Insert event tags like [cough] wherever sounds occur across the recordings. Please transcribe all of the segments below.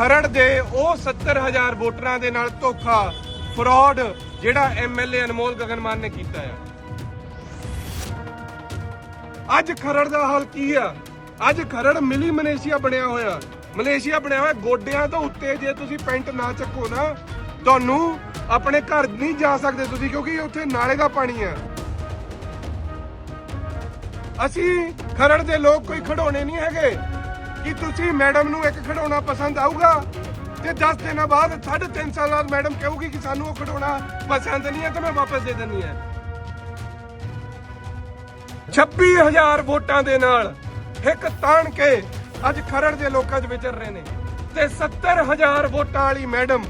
ਖਰੜ ਦੇ ਉਹ 70000 ਵੋਟਰਾਂ ਦੇ ਨਾਲ ਧੋਖਾ, ਫਰਾਡ, ਜਿਹੜਾ ਐਮਐਲਏ ਅਨਮੋਲ ਗਗਨਮਾਨ ਨੇ ਕੀਤਾ ਆ। ਅੱਜ ਖਰੜ ਦਾ ਹਾਲ ਕੀ ਆ? ਅੱਜ ਖਰੜ ਮਿਲੀ ਮਲੇਸ਼ੀਆ ਬਣਿਆ ਹੋਇਆ। ਮਲੇਸ਼ੀਆ ਬਣਿਆ ਹੋਇਆ, ਗੋਡਿਆਂ ਤੋਂ ਉੱਤੇ ਜੇ ਤੁਸੀਂ ਪੈਂਟ ਨਾ ਚੱਕੋ ਨਾ, ਤੁਹਾਨੂੰ ਆਪਣੇ ਘਰ ਨਹੀਂ ਜਾ ਸਕਦੇ ਤੁਸੀਂ, ਕਿਉਂਕਿ ਉੱਥੇ ਨਾਲੇ ਦਾ ਪਾਣੀ ਆ। ਅਸੀਂ ਖਰੜ ਦੇ ਲੋਕ ਕੋਈ ਖਿਡੌਣੇ ਨਹੀਂ ਹੈਗੇ। ਕਿ ਤੁਸੀਂ ਮੈਡਮ ਨੂੰ ਇੱਕ ਖਿਡੌਣਾ ਪਸੰਦ ਆਊਗਾ? ਤੇ 10 ਦਿਨਾਂ ਬਾਅਦ 3.5 ਸਾਲ ਬਾਅਦ ਮੈਡਮ ਕਹੂਗੀ ਕਿ ਸਾਨੂੰ ਉਹ ਖਿਡੌਣਾ ਪਸੰਦ ਨਹੀਂ ਹੈ, ਤੇ ਮੈਂ ਵਾਪਸ ਦੇ ਦਿੰਨੀ ਹੈ। 26000 ਵੋਟਾਂ ਦੇ ਨਾਲ ਇੱਕ ਤਾਣ ਕੇ ਅੱਜ ਖਰੜ ਦੇ ਲੋਕਾਂ 'ਚ ਵਿਚਰ ਰਹੇ ਨੇ ਤੇ 70000 ਵੋਟਾਂ ਵਾਲੀ ਮੈਡਮ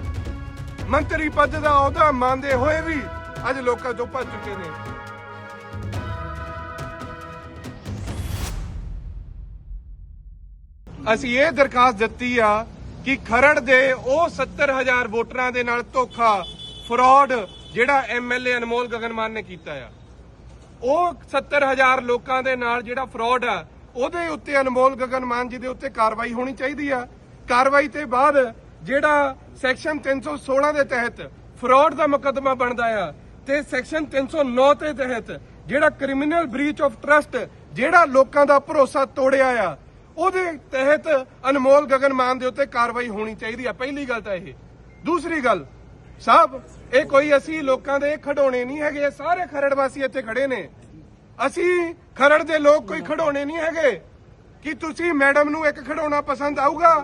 ਮੰਤਰੀ ਪਦ ਦਾ ਅਹੁਦਾ ਮੰਨਦੇ ਹੋਏ ਵੀ ਅੱਜ ਲੋਕਾਂ ਤੋਂ ਭੱਜ ਚੁੱਕੇ ਨੇ। ਅਸੀਂ ਇਹ ਦਰਖਾਸਤ ਦਿੱਤੀ ਆ ਕਿ ਖਰੜ ਦੇ ਉਹ 70000 ਵੋਟਰਾਂ ਦੇ ਨਾਲ ਧੋਖਾ, ਫਰਾਡ ਜਿਹੜਾ ਐਮਐਲਏ ਅਨਮੋਲ ਗਗਨਮਾਨ ਨੇ ਕੀਤਾ ਆ। ਉਹ 70000 ਲੋਕਾਂ ਦੇ ਨਾਲ ਜਿਹੜਾ ਫਰਾਡ ਆ, ਉਹਦੇ ਉੱਤੇ ਅਨਮੋਲ ਗਗਨਮਾਨ ਜੀ ਦੇ ਉੱਤੇ ਕਾਰਵਾਈ ਹੋਣੀ ਚਾਹੀਦੀ ਆ। ਕਾਰਵਾਈ ਤੇ ਬਾਅਦ ਜਿਹੜਾ ਸੈਕਸ਼ਨ 316 ਦੇ ਤਹਿਤ ਫਰਾਡ ਦਾ ਮੁਕੱਦਮਾ ਬਣਦਾ ਆ, ਤੇ ਸੈਕਸ਼ਨ 309 ਦੇ ਤਹਿਤ ਜਿਹੜਾ ਕ੍ਰਿਮੀਨਲ ਬ੍ਰੀਚ ਆਫ ਟਰਸਟ, ਜਿਹੜਾ ਲੋਕਾਂ ਦਾ ਭਰੋਸਾ ਤੋੜਿਆ ਆ ਉਹਦੇ ਤਹਿਤ ਅਨਮੋਲ ਗਗਨ ਮਾਨ ਦੇ ਉੱਤੇ ਕਾਰਵਾਈ ਹੋਣੀ ਚਾਹੀਦੀ ਹੈ ਪਹਿਲੀ ਗੱਲ ਤਾਂ ਇਹ। ਦੂਸਰੀ ਗੱਲ, ਸਾਹਿਬ, ਇਹ ਕੋਈ ਅਸੀਂ ਲੋਕਾਂ ਦੇ ਖਿਡੌਣੇ ਨਹੀਂ ਹੈਗੇ ਸਾਰੇ ਖਰੜ ਵਾਸੀ ਇੱਥੇ ਖੜੇ ਨੇ। ਅਸੀਂ ਖਰੜ ਦੇ ਲੋਕ ਕੋਈ ਖਿਡੌਣੇ ਨਹੀਂ ਹੈਗੇ। ਕਿ ਤੁਸੀਂ ਮੈਡਮ ਨੂੰ ਇੱਕ ਖਿਡੌਣਾ ਪਸੰਦ ਆਊਗਾ?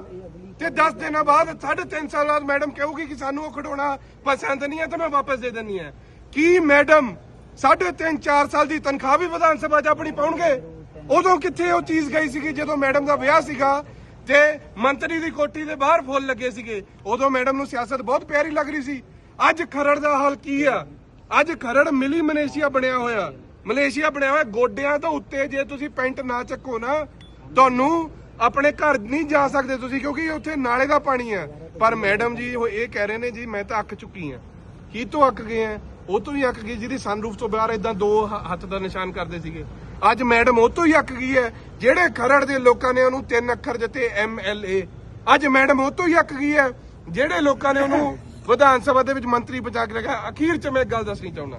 ਤੇ 10 ਦਿਨਾਂ ਬਾਅਦ 3.5 ਸਾਲ ਬਾਅਦ ਮੈਡਮ ਕਹੂਗੀ ਕਿ ਸਾਨੂੰ ਉਹ ਖਿਡੌਣਾ ਪਸੰਦ ਨਹੀਂ ਹੈ, ਤੇ ਮੈਂ ਵਾਪਸ ਦੇ ਦਿੰਨੀ ਹੈ। ਕੀ ਮੈਡਮ 3.5 4 ਸਾਲ ਦੀ ਤਨਖਾਹ ਵੀ ਵਿਧਾਨ ਸਭਾ 'ਚ ਆਪਣੀ ਪਾਉਣਗੇ? ਉਦੋਂ ਕਿੱਥੇ ਉਹ ਚੀਜ਼ ਗਈ ਸੀਗੀ? ਜਦੋਂ ਮੈਡਮ ਦਾ ਵਿਆਹ ਸੀਗਾ ਤੇ ਮੰਤਰੀ ਦੀ ਕੋਠੀ ਦੇ ਬਾਹਰ ਫੁੱਲ ਲੱਗੇ ਸੀਗੇ। ਉਦੋਂ ਮੈਡਮ ਨੂੰ ਸਿਆਸਤ ਬਹੁਤ ਪਿਆਰੀ ਲੱਗ ਰਹੀ ਸੀ। ਅੱਜ ਖਰੜ ਦਾ ਹਾਲ ਕੀ ਆ? ਅੱਜ ਖਰੜ ਮਿਲੀ ਮਲੇਸ਼ੀਆ ਬਣਿਆ ਹੋਇਆ। ਮਲੇਸ਼ੀਆ ਬਣਿਆ ਹੋਇਆ ਗੋਡਿਆਂ ਤੋਂ ਉੱਤੇ ਜੇ ਤੁਸੀਂ ਪੈਂਟ ਨਾ ਚੱਕੋ ਨਾ, ਤੁਹਾਨੂੰ ਆਪਣੇ ਘਰ ਨਹੀਂ ਜਾ ਸਕਦੇ ਤੁਸੀਂ ਕਿਉਂਕਿ ਉੱਥੇ ਨਾਲੇ ਦਾ ਪਾਣੀ ਆ। ਪਰ ਮੈਡਮ ਜੀ, ਉਹ ਇਹ ਕਹਿ ਰਹੇ ਨੇ ਜੀ, ਮੈਂ ਤਾਂ ਅੱਕ ਚੁੱਕੀ ਆ। ਕੀ ਤੋਂ ਅੱਕ ਗਏ ਆ? ਉਹ ਤੋਂ ਹੀ ਅੱਕ ਗਈ ਜਿਹਦੀ ਸਨਰੂਫ ਤੋਂ ਬਾਹਰ ਇਦਾਂ ਦੋ ਹੱਥ ਦਾ ਨਿਸ਼ਾਨ ਕਰਦੇ ਸੀਗੇ। ਅੱਜ ਮੈਡਮ ਉਹ ਤੋਂ ਹੀ ਅੱਕ ਗਈ ਹੈ ਜਿਹੜੇ ਖਰੜ ਦੇ ਲੋਕਾਂ ਨੇ ਉਹਨੂੰ ਤਿੰਨ ਅੱਖਰ ਦਿੱਤੇ ਐਮ ਐਲ ਏ ਅੱਜ ਮੈਡਮ ਉਹ ਤੋਂ ਹੀ ਅੱਕ ਗਈ ਹੈ ਜਿਹੜੇ ਲੋਕਾਂ ਨੇ ਉਹਨੂੰ [laughs] ਵਿਧਾਨ ਸਭਾ ਦੇ ਵਿੱਚ ਮੰਤਰੀ ਬਚਾ ਕੇ ਰੱਖਿਆ। ਅਖੀਰ ਚ ਮੈਂ ਇੱਕ ਗੱਲ ਦੱਸਣੀ ਚਾਹੁੰਦਾ।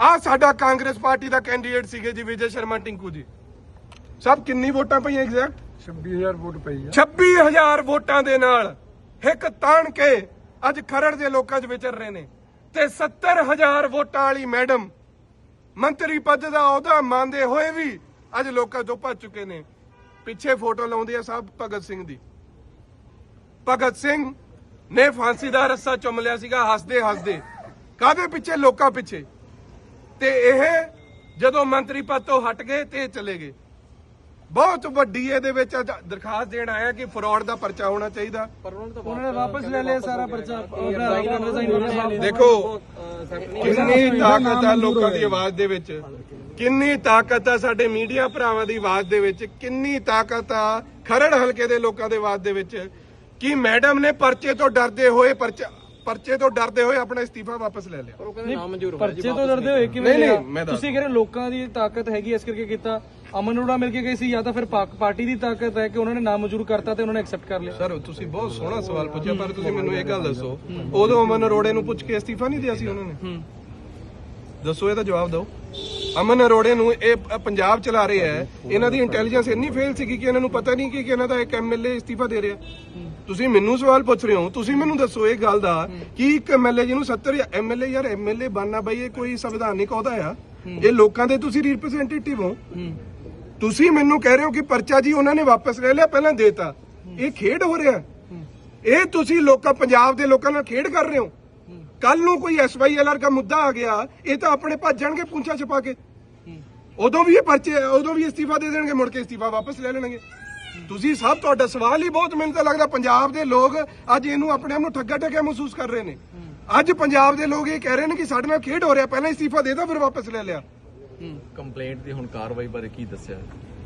ਆ ਸਾਡਾ ਕਾਂਗਰਸ ਪਾਰਟੀ ਦਾ ਕੈਂਡੀਡੇਟ ਸੀਗੇ ਜੀ ਵਿਜੇ ਸ਼ਰਮਾ ਟਿੰਕੂ ਜੀ। ਸਭ ਕਿੰਨੀ ਵੋਟਾਂ ਪਈਆਂ ਐਗਜ਼ੈਕਟ 26000 ਵੋਟ ਪਈ ਆ। 26000 ਵੋਟਾਂ ਦੇ ਨਾਲ ਇੱਕ ਤਾਣ ਕੇ ਅੱਜ ਖਰੜ ਦੇ ਲੋਕਾਂ 'ਚ ਵਿਚਰ ਰਹੇ ਨੇ। ਤੇ 70000 ਵੋਟਾਂ ਵਾਲੀ ਮੈਡਮ ਮੰਤਰੀ ਪਦ ਦਾ ਅਹੁਦਾ ਮੰਨਦੇ ਹੋਏ ਵੀ ਅੱਜ ਲੋਕਾਂ ਤੋਂ ਭੱਜ ਚੁੱਕੇ ਨੇ। ਪਿੱਛੇ ਫੋਟੋ ਲਾਉਂਦੇ ਆ ਸਾਹਿਬ ਭਗਤ ਸਿੰਘ ਦੀ। ਭਗਤ ਸਿੰਘ ਨੇ ਫਾਂਸੀ ਦਾ ਰੱਸਾ ਚੁੰਮ ਲਿਆ ਸੀਗਾ, ਹੱਸਦੇ ਹੱਸਦੇ। ਕਾਦੇ ਪਿੱਛੇ? ਲੋਕਾਂ ਪਿੱਛੇ। ਤੇ ਇਹ ਜਦੋਂ ਮੰਤਰੀ ਪਦ ਤੋਂ ਹਟ ਗਏ ਤੇ ਇਹ ਚਲੇ ਗਏ। ਬਹੁਤ ਵੱਡੀ ਇਹਦੇ ਵਿੱਚ ਅੱਜ ਦਰਖਾਸਤ ਦੇਣ ਆਇਆ ਕਿ ਫਰਾਡ ਦਾ ਪਰਚਾ ਹੋਣਾ ਚਾਹੀਦਾ। ਉਹਨਾਂ ਨੇ ਵਾਪਸ ਲੈ ਲਿਆ ਸਾਰਾ ਪਰਚਾ। ਦੇਖੋ ਕਿੰਨੀ ਤਾਕਤ ਆ ਲੋਕਾਂ ਦੀ ਆਵਾਜ਼ ਦੇ ਵਿੱਚ। ਕਿੰਨੀ ਤਾਕਤ ਆ ਸਾਡੇ ਮੀਡੀਆ ਭਰਾਵਾਂ ਦੀ ਆਵਾਜ਼ ਦੇ ਵਿੱਚ। ਕਿੰਨੀ ਤਾਕਤ ਆ ਖਰੜ ਹਲਕੇ ਦੇ ਲੋਕਾਂ ਦੇ ਆਵਾਜ਼ ਦੇ ਵਿੱਚ ਕਿ ਮੈਡਮ ਨੇ ਪਰਚੇ ਤੋਂ ਡਰਦੇ ਹੋਏ ਪਰਚਾ ਪਰਚੇ ਤੋਂ ਡਰਦੇ ਹੋਏ ਆਪਣਾ ਇਸਤੀਫਾ ਵਾਪਸ ਲੈ ਲਿਆ। ਪਰਚੇ ਤੋਂ ਡਰਦੇ ਹੋਏ ਕਿਵੇਂ ਤੁਸੀਂ ਕਹਿੰਦੇ ਲੋਕਾਂ ਦੀ ਤਾਕਤ ਹੈਗੀ ਇਸ ਕਰਕੇ ਕੀਤਾ। ਅਮਨ ਅਰੋੜਾ ਮਿਲ ਕੇ ਗਈ ਸੀ ਜਾਂ ਤਾਂ ਫਿਰ ਪਾਕ- ਪਾਰਟੀ ਦੀ ਤਾਕਤ ਹੈ ਕਿ ਉਹਨਾਂ ਨੇ ਨਾਮਨਜ਼ੂਰ ਕਰਤਾ ਤੇ ਉਹਨਾਂ ਨੇ ਐਕਸੈਪਟ ਕਰ ਲਿਆ। ਸਰ ਤੁਸੀਂ ਬਹੁਤ ਸੋਹਣਾ ਸਵਾਲ ਪੁੱਛਿਆ ਪਰ ਤੁਸੀਂ ਮੈਨੂੰ ਇਹ ਗੱਲ ਦੱਸੋ ਉਦੋਂ ਅਮਨ ਅਰੋੜੇ ਨੂੰ ਪੁੱਛ ਕੇ ਅਸਤੀਫਾ ਨਹੀਂ ਦਿਆ ਸੀ ਉਹਨਾਂ ਨੇ? ਹੂੰ। ਦੱਸੋ ਇਹਦਾ ਜਵਾਬ ਦਿਓ। ਅਮਨ ਅਰੋੜੇ ਨੂੰ ਇਹ ਪ- ਪੰਜਾਬ ਚਲਾ ਰਹੇ ਹੈ ਇਹਨਾਂ ਦੀ ਇੰਟੈਲੀਜੈਂਸ ਇੰਨੀ ਫੇਲ ਸੀਗੀ ਕਿ ਇਹਨਾਂ ਨੂੰ ਪਤਾ ਨਹੀਂ ਕਿ ਕਿ ਇਹਨਾਂ ਦਾ ਇੱਕ ਐਮਐਲਏ ਅਸਤੀਫਾ ਦੇ ਰਿਹਾ। ਤੁਸੀਂ ਮੈਨੂੰ ਸਵਾਲ ਪੁੱਛ ਰਹੇ ਹੋ ਤੁਸੀਂ ਮੈਨੂੰ ਦੱਸੋ ਇਹ ਗੱਲ ਦਾ ਕਿ ਇੱਕ ਐਮਐਲਏ ਜਿਹਨੂੰ 70 ਐਮਐਲਏ ਯਾਰ ਐਮਐਲਏ ਬਣਨਾ ਬਈ ਇਹ ਕੋਈ ਸੰਵਿਧਾਨਿਕ ਅਹੁਦਾ ਆ? ਇਹ ਲੋਕਾਂ ਦੇ ਤੁਸੀਂ ਰਿਪਰੈਜ਼ੈਂਟੇਟਿਵ ਹੋ। ਹੂੰ। ਤੁਸੀਂ ਮੈਨੂੰ ਕਹਿ ਰਹੇ ਹੋ ਕਿ ਪਰਚਾ ਜੀ ਉਹਨਾਂ ਨੇ ਵਾਪਸ ਲੈ ਲਿਆ, ਪਹਿਲਾਂ ਦੇਤਾ। ਇਹ ਖੇਡ ਹੋ ਰਿਹਾ। ਇਹ ਤੁਸੀਂ ਲੋਕਾਂ, ਪੰਜਾਬ ਦੇ ਲੋਕਾਂ ਨਾਲ ਖੇਡ ਕਰ ਰਹੇ ਹੋ। ਕੱਲ ਨੂੰ ਕੋਈ ਐਸਵਾਈਐਲਆਰ ਦਾ ਮੁੱਦਾ ਆ ਗਿਆ, ਇਹ ਤਾਂ ਆਪਣੇ ਭੱਜ ਪੁੰਛਾ ਛਪਾ ਕੇ। ਉਦੋਂ ਵੀ ਇਹ ਪਰਚੇ, ਉਦੋਂ ਵੀ ਅਸਤੀਫਾ ਦੇ ਦੇਣਗੇ, ਮੁੜ ਕੇ ਅਸਤੀਫਾ ਵਾਪਸ ਲੈ ਲੈਣਗੇ। ਤੁਸੀਂ ਸਭ ਤੁਹਾਡਾ ਸਵਾਲ ਹੀ ਬਹੁਤ ਮੈਨੂੰ ਤਾਂ ਲੱਗਦਾ ਪੰਜਾਬ ਦੇ ਲੋਕ ਅੱਜ ਇਹਨੂੰ ਆਪਣੇ ਆਪ ਨੂੰ ਠੱਗਾ ਠੱਗਿਆ ਮਹਿਸੂਸ ਕਰ ਰਹੇ ਨੇ। ਅੱਜ ਪੰਜਾਬ ਦੇ ਲੋਕ ਇਹ ਕਹਿ ਰਹੇ ਨੇ ਕਿ ਸਾਡੇ ਨਾਲ ਖੇਡ ਹੋ ਰਿਹਾ, ਪਹਿਲਾਂ ਅਸਤੀਫਾ ਦੇ ਦੇਦਾ ਫਿਰ ਵਾਪਸ ਲੈ ਲਿਆ। ਕੰਪਲੇਂਟ ਦੀ ਹੁਣ ਕਾਰਵਾਈ ਬਾਰੇ ਕੀ ਦੱਸਿਆ?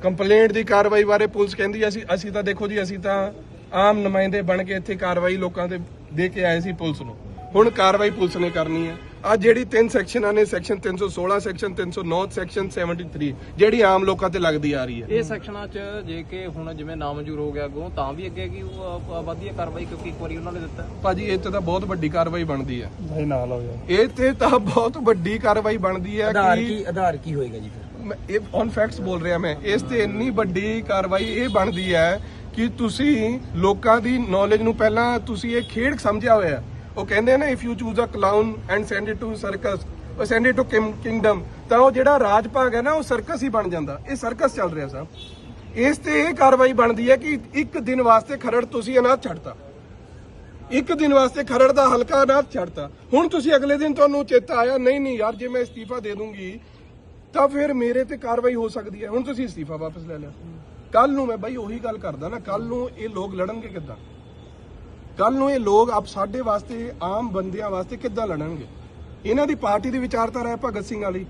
ਕੰਪਲੇਂਟ ਦੀ ਕਾਰਵਾਈ ਬਾਰੇ ਪੁਲਿਸ ਕਹਿੰਦੀ ਅਸੀਂ ਅਸੀਂ ਤਾਂ ਦੇਖੋ ਜੀ, ਅਸੀਂ ਤਾਂ ਆਮ ਨੁਮਾਇੰਦੇ ਬਣ ਕੇ ਇੱਥੇ ਕਾਰਵਾਈ ਲੋਕਾਂ ਦੇ ਦੇ ਕੇ ਆਏ ਸੀ ਪੁਲਿਸ ਨੂੰ। ਹੁਣ ਕਾਰਵਾਈ ਪੁਲਿਸ ਨੇ ਕਰਨੀ ਹੈ ਆ ਜਿਹੜੀ ਤਿੰਨ ਸੈਕਸ਼ਨਾਂ ਨੇ ਸੈਕਸ਼ਨ 316 ਸੈਕਸ਼ਨ 309 ਸੈਕਸ਼ਨ 73 ਜਿਹੜੀ ਆਮ ਲੋਕਾਂ ਤੇ ਲੱਗਦੀ ਆ ਰਹੀ ਹੈ। ਇਹ ਸੈਕਸ਼ਨਾਂ 'ਚ ਜੇ ਕਿ ਹੁਣ ਜਿਵੇਂ ਨਾਮਨਜ਼ੂਰ ਹੋ ਗਿਆ ਅੱਗੋਂ ਤਾਂ ਵੀ ਅੱਗੇ ਕੀ ਉਹ ਵਧੀਆਂ ਕਾਰਵਾਈ ਕਿਉਂਕਿ ਇੱਕ ਵਾਰੀ ਉਹਨਾਂ ਨੇ ਦਿੱਤਾ। ਭਾਜੀ ਇਹ ਤੇ ਤਾਂ ਬਹੁਤ ਵੱਡੀ ਕਾਰਵਾਈ ਬਣਦੀ ਹੈ। ਭਾਈ ਨਾਲ ਹੋ ਜਾ ਇਹ ਤੇ ਤਾਂ ਬਹੁਤ ਵੱਡੀ ਕਾਰਵਾਈ ਬਣਦੀ ਹੈ ਆਧਾਰ ਕਿ ਕੀ ਆਧਾਰ ਕੀ ਹੋਏਗਾ ਜੀ ਫਿਰ? ਮੈਂ ਇਹ ਔਨ ਫੈਕਟਸ ਬੋਲ ਰਿਹਾ ਮੈਂ। ਇਸ ਤੇ ਇੰਨੀ ਵੱਡੀ ਕਾਰਵਾਈ ਇਹ ਬਣਦੀ ਹੈ ਕਿ ਤੁਸੀਂ ਲੋਕਾਂ ਦੀ ਨੌਲੇਜ ਨੂੰ ਪਹਿਲਾਂ ਤੁਸੀਂ ਇਹ ਖੇਡ ਸਮਝਿਆ ਹੋਇਆ ਉਹ ਕਹਿੰਦੇ ਨੇ if you choose a clown and send it to circus ਉਹ ਸੈਂਡ ਇਟ ਟੂ ਕਿੰਗਡਮ ਤਾਂ ਉਹ ਜਿਹੜਾ ਰਾਜ ਭਾਗ ਹੈ ਨਾ, ਉਹ ਸਰਕਸ ਹੀ ਬਣ ਜਾਂਦਾ। ਇਹ ਸਰਕਸ ਚੱਲ ਰਿਹਾ ਸਾਹਿਬ ਇਸ ਤੇ ਇਹ ਕਾਰਵਾਈ ਬਣਦੀ ਹੈ ਕਿ ਇੱਕ ਦਿਨ ਵਾਸਤੇ ਖਰੜ ਤੁਸੀਂ ਅਨਾਥ ਛੱਡਤਾ। ਇੱਕ ਦਿਨ ਵਾਸਤੇ ਖਰੜ ਦਾ ਹਲਕਾ ਅਨਾਥ ਛੱਡਤਾ। ਹੁਣ ਤੁਸੀਂ ਅਗਲੇ ਦਿਨ ਤੁਹਾਨੂੰ ਚੇਤਾ ਆਇਆ, ਨਹੀਂ ਨਹੀਂ ਯਾਰ, ਜੇ ਮੈਂ ਅਸਤੀਫਾ ਦੇ ਦੂੰਗੀ, ਤਾਂ ਫਿਰ ਮੇਰੇ ਤੇ ਕਾਰਵਾਈ ਹੋ ਸਕਦੀ ਹੈ। ਹੁਣ ਤੁਸੀਂ ਅਸਤੀਫਾ ਵਾਪਸ ਲੈ ਲਿਆ। ਕੱਲ ਨੂੰ ਮੈਂ ਬਾਈ ਉਹੀ ਗੱਲ ਕਰਦਾ ਨਾ ਕੱਲ ਨੂੰ ਇਹ ਲੋਕ ਲੜਨਗੇ ਕਿੱਦਾਂ? ਕੱਲ ਨੂੰ ਇਹ ਲੋਕ ਆਪ ਸਾਡੇ ਵਾਸਤੇ, ਆਮ ਬੰਦਿਆਂ ਵਾਸਤੇ ਕਿੱਦਾਂ ਲੜਨਗੇ? ਇਹਨਾਂ ਦੀ ਪਾਰਟੀ ਦੀ ਵਿਚਾਰਧਾਰਾ ਹੈ ਭਗਤ ਸਿੰਘ ਵਾਲੀ।